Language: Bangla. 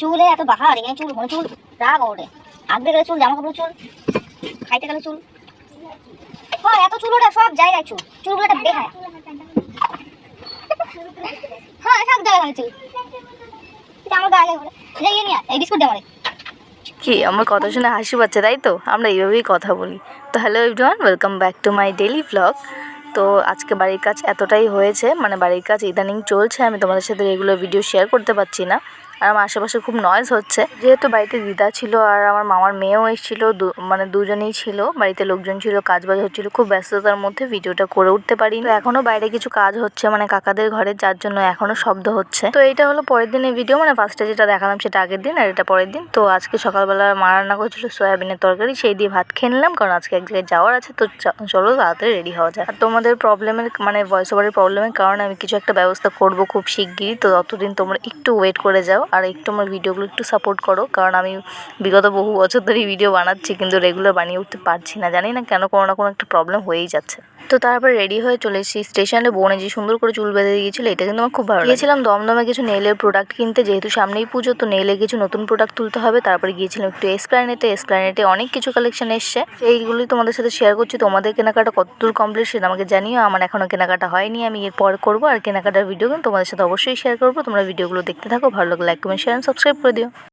চুলে এত বাহার এখানে চুল ঘন চুল রাগ ওঠে আঁকতে গেলে চুল, জামা কাপড় চুল, খাইতে গেলে চুল। হয়, এত চুল ওঠে সব জায়গায় চুল। চুলগুলো একটা বেহায়া। হ্যাঁ সব জায়গায় চুল। আমারে কি, আমার কথা শুনে হাসি পাচ্ছে, তাই তো? আমরা এইভাবেই কথা বলি। তো hello everyone welcome back to my daily vlog তো আজকে বাড়ির কাজ এতটাই হয়েছে মানে বাড়ির কাজ ইদানিং চলছে, আমি তোমাদের সাথে রেগুলার ভিডিও শেয়ার করতে পারছি না। আর আমার আশেপাশে খুব নয়েজ হচ্ছে। যেহেতু বাড়িতে দিদা ছিল আর আমার মামার মেয়েও এসেছিল, দু- মানে দুজনেই ছিল, বাড়িতে লোকজন ছিল কাজ বাজ হচ্ছিল, খুব ব্যস্ততার মধ্যে ভিডিওটা করে উঠতে পারি এখনও বাইরে কিছু কাজ হচ্ছে মানে কাকাদের ঘরে, যার জন্য এখনও শব্দ হচ্ছে। তো এইটা হলো পরের দিনের ভিডিও মানে ফার্স্টে যেটা দেখালাম সেটা আগের দিন আর এটা পরের দিন। তো আজকে সকালবেলা মা রান্না করেছিল সয়াবিনের তরকারি, সেই দিয়ে ভাত খেয়ে নিলাম, কারণ আজকে এক জায়গায় যাওয়ার আছে। তো চলো তাড়াতাড়ি রেডি হওয়া যায় আর তোমাদের প্রবলেমের মানে ভয়েস ওভারের প্রবলেমের কারণে আমি কিছু একটা ব্যবস্থা করব খুব শিগগিরই। তো ততদিন তোমরা একটু ওয়েট করে যাও। আর একটু আমার ভিডিওগুলো একটু সাপোর্ট করো, কারণ আমি বিগত বহু বছর ধরেই ভিডিও বানাচ্ছি, কিন্তু রেগুলার বানিয়ে উঠতে পারছি না। জানি না কেন কোনো না কোনো একটা প্রবলেম হয়েই যাচ্ছে। তো তারপরে রেডি হয়ে চলে এসেছি স্টেশনে বোনে যে সুন্দর করে চুল বেঁধে দিয়েছিল, এটা কিন্তু আমার খুব ভালো গিয়েছিলাম দমদমে কিছু নেলের প্রোডাক্ট কিনতে, যেহেতু সামনেই পুজো, তো নেলে কিছু নতুন প্রোডাক্ট তুলতে হবে। তারপরে গিয়েছিলাম একটু এসপ্ল্যানেটে এসপ্ল্যানেটে অনেক কিছু কালেকশন এসছে। এইগুলোই তোমাদের সাথে শেয়ার করছি। তোমাদের কেনাকাটা কতদূর কমপ্লিট সেটা আমাকে জানিও। আমার এখনও কেনাকাটা হয়নি, আমি এরপর করব। আর কেনাকাটার ভিডিও কিন্তু তোমাদের সাথে অবশ্যই শেয়ার করব। তোমরা ভিডিওগুলো দেখতে থাকো, ভালো লাগলে লাইক কমেন্ট শেয়ার সাবস্ক্রাইব করে দিও